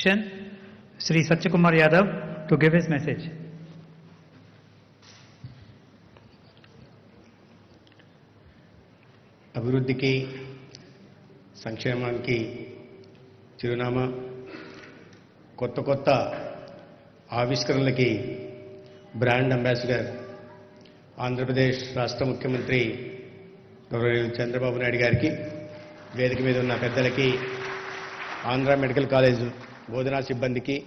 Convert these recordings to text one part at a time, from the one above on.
Sri Satyakumar Yadav to give his message. అభివృద్ధికి సంక్షేమానికి చిరునామా కొత్త కొత్త ఆవిష్కరణలకి బ్రాండ్ అంబాసిడర్ ఆంధ్రప్రదేశ్ రాష్ట్ర ముఖ్యమంత్రి గౌరవనీయులు చంద్రబాబు నాయుడు గారికి వేదిక మీద ఉన్న పెద్దలకి ఆంధ్ర మెడికల్ కాలేజ్ బోధనా సిబ్బందికి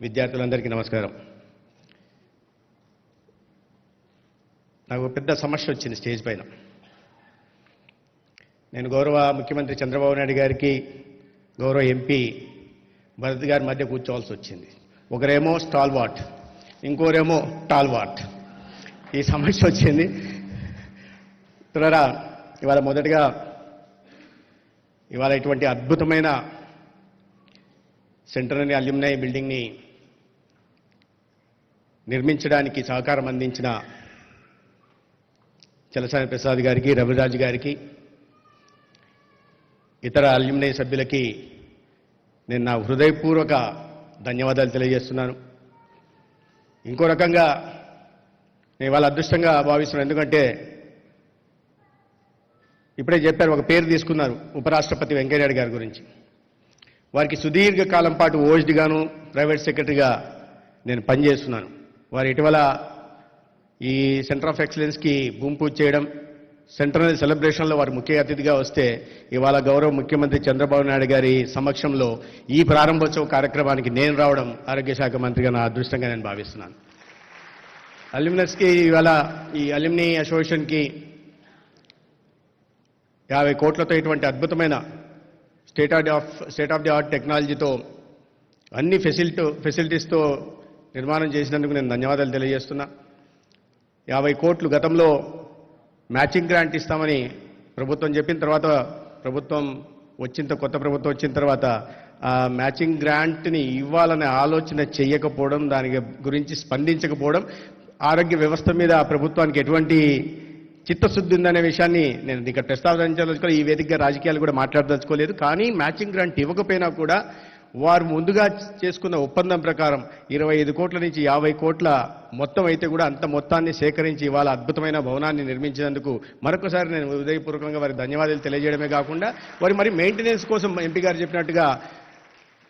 విద్యార్థులందరికీ నమస్కారం. నాకు ఒక పెద్ద సమస్య వచ్చింది స్టేజ్ పైన. నేను గౌరవ ముఖ్యమంత్రి చంద్రబాబు నాయుడు గారికి గౌరవ ఎంపీ భరత్ గారి మధ్య కూర్చోవాల్సి వచ్చింది. ఒకరేమో స్టాల్ వాట్ ఇంకోరేమో టాల్ వాట్. ఈ సమస్య వచ్చింది. త్వరగా ఇవాళ మొదటగా ఇవాళ ఇటువంటి అద్భుతమైన సెంటనరీ అల్యూమినై బిల్డింగ్ని నిర్మించడానికి సహకారం అందించిన చలసాని ప్రసాద్ గారికి రవిరాజు గారికి ఇతర అల్యూమినై సభ్యులకి నేను నా హృదయపూర్వక ధన్యవాదాలు తెలియజేస్తున్నాను. ఇంకో రకంగా నేను వాళ్ళ అదృష్టంగా భావిస్తున్నాను. ఎందుకంటే ఇప్పుడే చెప్పారు ఒక పేరు తీసుకున్నారు ఉపరాష్ట్రపతి వెంకయ్యనాయుడు గారి గురించి. వారికి సుదీర్ఘ కాలం పాటు ఓజ్డ్గాను ప్రైవేట్ సెక్రటరీగా నేను పనిచేస్తున్నాను. వారు ఇటీవల ఈ సెంటర్ ఆఫ్ ఎక్సలెన్స్కి భూమి పూజ చేయడం సెంట్రల్ సెలబ్రేషన్లో వారు ముఖ్య అతిథిగా వస్తే ఇవాళ గౌరవ ముఖ్యమంత్రి చంద్రబాబు నాయుడు గారి సమక్షంలో ఈ ప్రారంభోత్సవ కార్యక్రమానికి నేను రావడం ఆరోగ్య శాఖ మంత్రిగా నా అదృష్టంగా నేను భావిస్తున్నాను. అల్యూమినస్కి ఇవాళ ఈ అల్యూమినీ అసోసియేషన్కి యాభై కోట్లతో ఇటువంటి అద్భుతమైన state of of state of the art టెక్నాలజీతో అన్ని ఫెసిలిటీ ఫెసిలిటీస్తో నిర్మాణం చేసినందుకు నేను ధన్యవాదాలు తెలియజేస్తున్నా. యాభై కోట్లు గతంలో మ్యాచింగ్ గ్రాంట్ ఇస్తామని ప్రభుత్వం చెప్పిన తర్వాత ప్రభుత్వం వచ్చిన కొత్త ప్రభుత్వం వచ్చిన తర్వాత ఆ మ్యాచింగ్ గ్రాంట్ని ఇవ్వాలనే ఆలోచన చేయకపోవడం దాని గురించి స్పందించకపోవడం ఆరోగ్య వ్యవస్థ మీద ఆ ప్రభుత్వానికి ఎటువంటి చిత్తశుద్ధి ఉందనే విషయాన్ని నేను ఇక్కడ ప్రస్తావించదలుచుకోలేదు. ఈ వేదికగా రాజకీయాలు కూడా మాట్లాడదలుచుకోలేదు. కానీ మ్యాచింగ్ గ్రాంట్ ఇవ్వకపోయినా కూడా వారు ముందుగా చేసుకున్న ఒప్పందం ప్రకారం ఇరవై ఐదు కోట్ల నుంచి యాభై కోట్ల మొత్తం అయితే కూడా అంత మొత్తాన్ని సేకరించి ఇవాళ అద్భుతమైన భవనాన్ని నిర్మించినందుకు మరొకసారి నేను హృదయపూర్వకంగా వారికి ధన్యవాదాలు తెలియజేయడమే కాకుండా వారి మరి మెయింటెనెన్స్ కోసం ఎంపీ గారు చెప్పినట్టుగా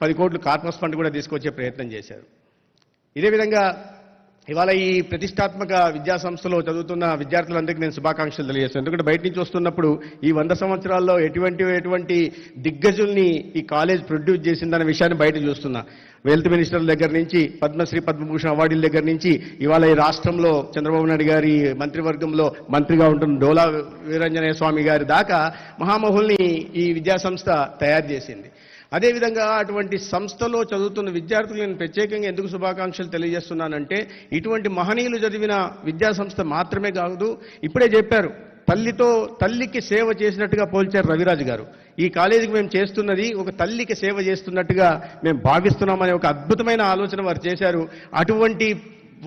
పది కోట్లు కార్పస్ ఫండ్ కూడా తీసుకొచ్చే ప్రయత్నం చేశారు. ఇదే విధంగా ఇవాళ ఈ ప్రతిష్టాత్మక విద్యా సంస్థలో చదువుతున్న విద్యార్థులందరికీ నేను శుభాకాంక్షలు తెలియజేస్తాను ఎందుకంటే బయట నుంచి వస్తున్నప్పుడు ఈ వంద సంవత్సరాల్లో ఎటువంటి ఎటువంటి దిగ్గజుల్ని ఈ కాలేజ్ ప్రొడ్యూస్ చేసిందన్న విషయాన్ని బయట చూస్తున్నా. వెల్త్ మినిస్టర్ దగ్గర నుంచి పద్మశ్రీ పద్మభూషణ్ అవార్డుల దగ్గర నుంచి ఇవాళ ఈ రాష్ట్రంలో చంద్రబాబు నాయుడు గారి మంత్రివర్గంలో మంత్రిగా ఉంటున్న డోలా వీరంజనేయ స్వామి గారి దాకా మహామహుల్ని ఈ విద్యాసంస్థ తయారు చేసింది. అదేవిధంగా అటువంటి సంస్థలో చదువుతున్న విద్యార్థులు నేను ప్రత్యేకంగా ఎందుకు శుభాకాంక్షలు తెలియజేస్తున్నానంటే ఇటువంటి మహనీయులు చదివిన విద్యా సంస్థ మాత్రమే కాదు ఇప్పుడే చెప్పారు తల్లితో తల్లికి సేవ చేసినట్టుగా పోల్చారు రవిరాజు గారు. ఈ కాలేజీకి మేము చేస్తున్నది ఒక తల్లికి సేవ చేస్తున్నట్టుగా మేము భావిస్తున్నామనే ఒక అద్భుతమైన ఆలోచన వారు చేశారు. అటువంటి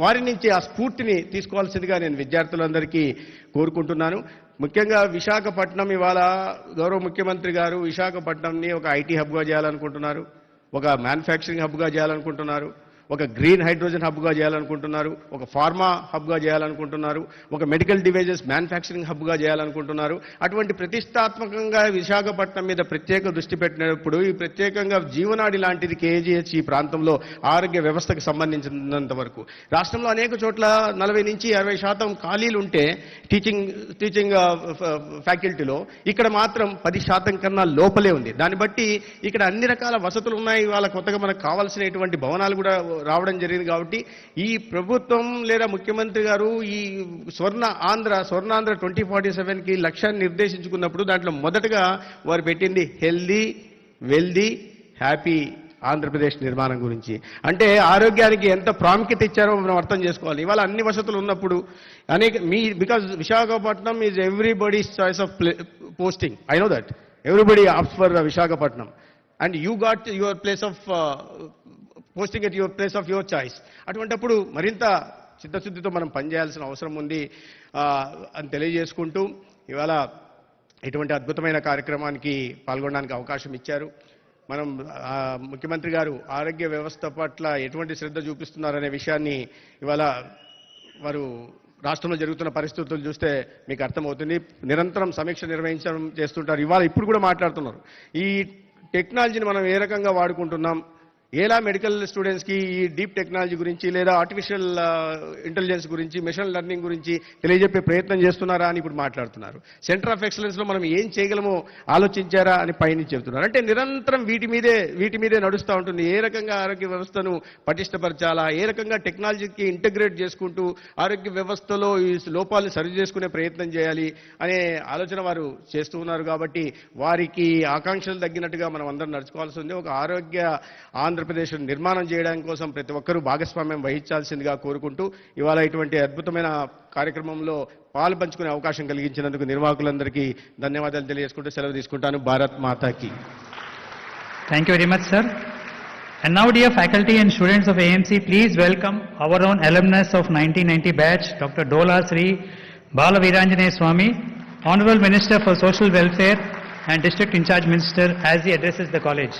వారి నుంచి ఆ స్ఫూర్తిని తీసుకోవాల్సిందిగా నేను విద్యార్థులందరికీ కోరుకుంటున్నాను. ముఖ్యంగా విశాఖపట్నం ఇవాళ గౌరవ ముఖ్యమంత్రి గారు విశాఖపట్నంని ఒక ఐటీ హబ్గా చేయాలనుకుంటున్నారు ఒక మ్యానుఫ్యాక్చరింగ్ హబ్గా చేయాలనుకుంటున్నారు. ఒక గ్రీన్ హైడ్రోజన్ హబ్గా చేయాలనుకుంటున్నారు ఒక ఫార్మా హబ్గా చేయాలనుకుంటున్నారు ఒక మెడికల్ డివైజెస్ మ్యానుఫ్యాక్చరింగ్ హబ్గా చేయాలనుకుంటున్నారు. అటువంటి ప్రతిష్టాత్మకంగా విశాఖపట్నం మీద ప్రత్యేక దృష్టి పెట్టినప్పుడు ఈ ప్రత్యేకంగా జీవనాడి లాంటిది కేజీహెచ్ ఈ ప్రాంతంలో ఆరోగ్య వ్యవస్థకు సంబంధించినంత వరకు. రాష్ట్రంలో అనేక చోట్ల నలభై నుంచి అరవై శాతం ఖాళీలు ఉంటే టీచింగ్ టీచింగ్ ఫ్యాకల్టీలో ఇక్కడ మాత్రం పది శాతం కన్నా లోపలే ఉంది. దాన్ని బట్టి ఇక్కడ అన్ని రకాల వసతులు ఉన్నాయి. వాళ్ళ కొత్తగా మనకు కావాల్సినటువంటి భవనాలు కూడా రావడం జరిగింది కాబట్టి ఈ ప్రభుత్వం లేదా ముఖ్యమంత్రి గారు ఈ స్వర్ణ ఆంధ్ర స్వర్ణాంధ్ర ట్వంటీ ఫార్టీ సెవెన్కి లక్ష్యాన్ని నిర్దేశించుకున్నప్పుడు దాంట్లో మొదటగా వారు పెట్టింది హెల్దీ వెల్దీ హ్యాపీ ఆంధ్రప్రదేశ్ నిర్మాణం గురించి. అంటే ఆరోగ్యానికి ఎంత ప్రాముఖ్యత ఇచ్చారో మనం అర్థం చేసుకోవాలి. ఇవాళ అన్ని వసతులు ఉన్నప్పుడు అనేక మీ because Visakhapatnam is everybody's choice of posting I know that everybody opts for Visakhapatnam. And you got your place of posting at your place of your choice అటువంటప్పుడు మరింత చిత్తశుద్ధితో మనం పనిచేయాల్సిన అవసరం ఉంది అని తెలియజేసుకుంటూ ఇవాళ ఇటువంటి అద్భుతమైన కార్యక్రమానికి పాల్గొనడానికి అవకాశం ఇచ్చారు. మనం ముఖ్యమంత్రి గారు ఆరోగ్య వ్యవస్థ పట్ల ఎటువంటి శ్రద్ధ చూపిస్తున్నారనే విషయాన్ని ఇవాళ వారు రాష్ట్రంలో జరుగుతున్న పరిస్థితులు చూస్తే మీకు అర్థమవుతుంది. నిరంతరం సమీక్ష నిర్వహించడం చేస్తుంటారు. ఇవాళ ఇప్పుడు కూడా మాట్లాడుతున్నారు. ఈ టెక్నాలజీని మనం ఏ రకంగా వాడుకుంటున్నాం? ఎలా మెడికల్ స్టూడెంట్స్కి ఈ డీప్ టెక్నాలజీ గురించి లేదా ఆర్టిఫిషియల్ ఇంటెలిజెన్స్ గురించి మిషన్ లెర్నింగ్ గురించి తెలియజెప్పే ప్రయత్నం చేస్తున్నారా అని ఇప్పుడు మాట్లాడుతున్నారు. సెంటర్ ఆఫ్ ఎక్సలెన్స్లో మనం ఏం చేయగలమో ఆలోచించారా అని పైనుంచి చెబుతున్నారు. అంటే నిరంతరం వీటి మీదే వీటి మీదే నడుస్తూ ఉంటుంది. ఏ రకంగా ఆరోగ్య వ్యవస్థను పటిష్టపరచాలా? ఏ రకంగా టెక్నాలజీకి ఇంటగ్రేట్ చేసుకుంటూ ఆరోగ్య వ్యవస్థలో ఈ లోపాలను సరి చేసుకునే ప్రయత్నం చేయాలి అనే ఆలోచన వారు చేస్తూ ఉన్నారు కాబట్టి వారికి ఆకాంక్షలు తగ్గినట్టుగా మనం అందరం నడుచుకోవాల్సి ఉంది. ఒక ఆరోగ్య ఆంధ్ర ఆంధ్రప్రదేశ్ నిర్మాణం చేయడం కోసం ప్రతి ఒక్కరూ భాగస్వామ్యం వహించాల్సిందిగా కోరుకుంటూ ఇవాళ ఇటువంటి అద్భుతమైన కార్యక్రమంలో పాలు పంచుకునే అవకాశం కలిగించినందుకు నిర్వాహకులందరికీ ధన్యవాదాలు తెలియజేసుకుంటూ సెలవు తీసుకుంటాను భారత్ మాతాకి thank you very much, sir. And now, dear faculty and students of AMC, please welcome our own alumnus of 1990 batch, Dr. Dola Sri Balaviranjane Swami, Honorable Minister for Social Welfare and District In Charge Minister, as he addresses the college.